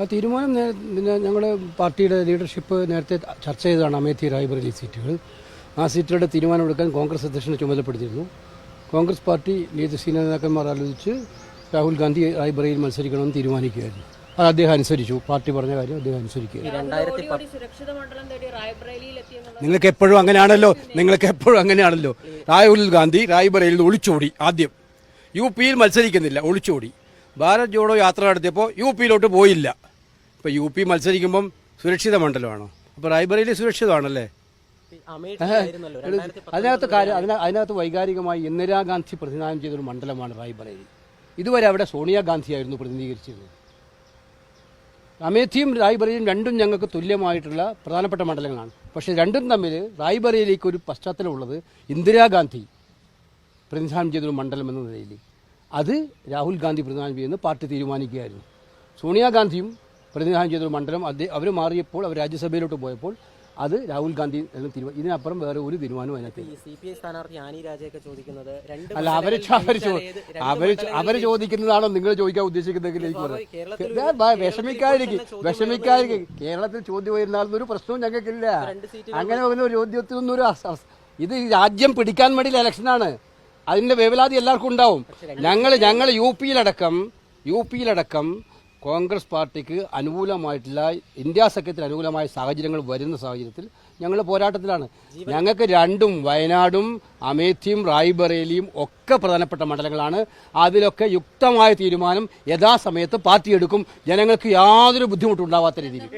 ആ തീരുമാനം നേ- പിന്നെ ഞങ്ങളുടെ പാർട്ടിയുടെ ലീഡർഷിപ്പ് നേരത്തെ ചർച്ച ചെയ്തതാണ് അമേത്തി റായ്ബറേലി സീറ്റുകൾ. ആ സീറ്റുകളുടെ തീരുമാനമെടുക്കാൻ കോൺഗ്രസ് അധ്യക്ഷനെ ചുമതലപ്പെടുത്തിയിരുന്നു. കോൺഗ്രസ് പാർട്ടി ലീഡർ സീനിയർ നേതാക്കന്മാർ ആലോചിച്ച് രാഹുൽ ഗാന്ധി റായ്ബറയിൽ മത്സരിക്കണമെന്ന് തീരുമാനിക്കുകയായിരുന്നു. അത് അദ്ദേഹം അനുസരിച്ചു. പാർട്ടി പറഞ്ഞ കാര്യം അദ്ദേഹം അനുസരിക്കുക നിങ്ങൾക്ക് എപ്പോഴും അങ്ങനെയാണല്ലോ നിങ്ങൾക്ക് എപ്പോഴും അങ്ങനെയാണല്ലോ. രാഹുൽ ഗാന്ധി റായ്ബറയിൽ ഒളിച്ചോടി ആദ്യം. യു പിയിൽ മത്സരിക്കുന്നില്ല. ഒളിച്ചോടി. ഭാരത് ജോഡോ യാത്ര നടത്തിയപ്പോൾ യു പിയിലോട്ട് പോയില്ല. ഇപ്പോൾ യു പി മത്സരിക്കുമ്പം സുരക്ഷിത മണ്ഡലമാണോ? അപ്പോൾ റായ്ബറേലി സുരക്ഷിതമാണല്ലേ? അതിനകത്ത് കാര്യം അതിന- അതിനകത്ത് വൈകാരികമായി ഇന്ദിരാഗാന്ധി പ്രതിനിധാനം ചെയ്തൊരു മണ്ഡലമാണ് റായ്ബറേലി. ഇതുവരെ അവിടെ സോണിയാഗാന്ധിയായിരുന്നു പ്രതിനിധീകരിച്ചിരുന്നത് അമേത്തിയും റായ്ബറേലിയും രണ്ടും ഞങ്ങൾക്ക് തുല്യമായിട്ടുള്ള പ്രധാനപ്പെട്ട മണ്ഡലങ്ങളാണ്. പക്ഷേ രണ്ടും തമ്മിൽ റായ്ബറേലിക്ക് ഒരു പശ്ചാത്തലമുള്ളത് ഇന്ദിരാഗാന്ധി പ്രതിനിധാനം ചെയ്തൊരു മണ്ഡലം എന്ന നിലയിൽ. അത് രാഹുൽ ഗാന്ധി പ്രതിനിധാനം ചെയ്യുന്ന പാർട്ടി തീരുമാനിക്കുകയായിരുന്നു. സോണിയാഗാന്ധിയും പ്രതിനിധാനം ചെയ്തൊരു മണ്ഡലം അദ്ദേഹം അവർ മാറിയപ്പോൾ അവർ രാജ്യസഭയിലോട്ട് പോയപ്പോൾ അത് രാഹുൽ ഗാന്ധി എന്ന തീരുമാനം ഇതിനപ്പുറം വേറെ ഒരു തീരുമാനവും അതിനകത്ത് അല്ല അവർ അവർ അവർ ചോദിക്കുന്നതാണോ നിങ്ങൾ ചോദിക്കാൻ ഭ- വിഷമിക്കാതിരിക്കും വിഷമിക്കാതിരിക്കും. കേരളത്തിൽ ചോദ്യം വരുന്ന ഒരു പ്രശ്നവും ഞങ്ങൾക്കില്ല. അങ്ങനെ ഒരു ചോദ്യത്തിനൊന്നും ഒരു ഇത് രാജ്യം പിടിക്കാൻ വേണ്ടിയുള്ള ഇലക്ഷനാണ് അതിന്റെ വേവലാതി എല്ലാവർക്കും ഉണ്ടാവും. ഞങ്ങൾ ഞങ്ങൾ യു പിയിലടക്കം യു പിയിലടക്കം കോൺഗ്രസ് പാർട്ടിക്ക് അനുകൂലമായിട്ടുള്ള ഇന്ത്യ സഖ്യത്തിന് അനുകൂലമായ സാഹചര്യങ്ങൾ വരുന്ന സാഹചര്യത്തിൽ ഞങ്ങൾ പോരാട്ടത്തിലാണ്. ഞങ്ങൾക്ക് രണ്ടും വയനാടും അമേത്തിയും റായ്ബറേലിയും ഒക്കെ പ്രധാനപ്പെട്ട മണ്ഡലങ്ങളാണ്. അതിലൊക്കെ യുക്തമായ തീരുമാനം യഥാസമയത്ത് പാർട്ടി എടുക്കും ജനങ്ങൾക്ക് യാതൊരു ബുദ്ധിമുട്ടുണ്ടാവാത്ത രീതിയിൽ.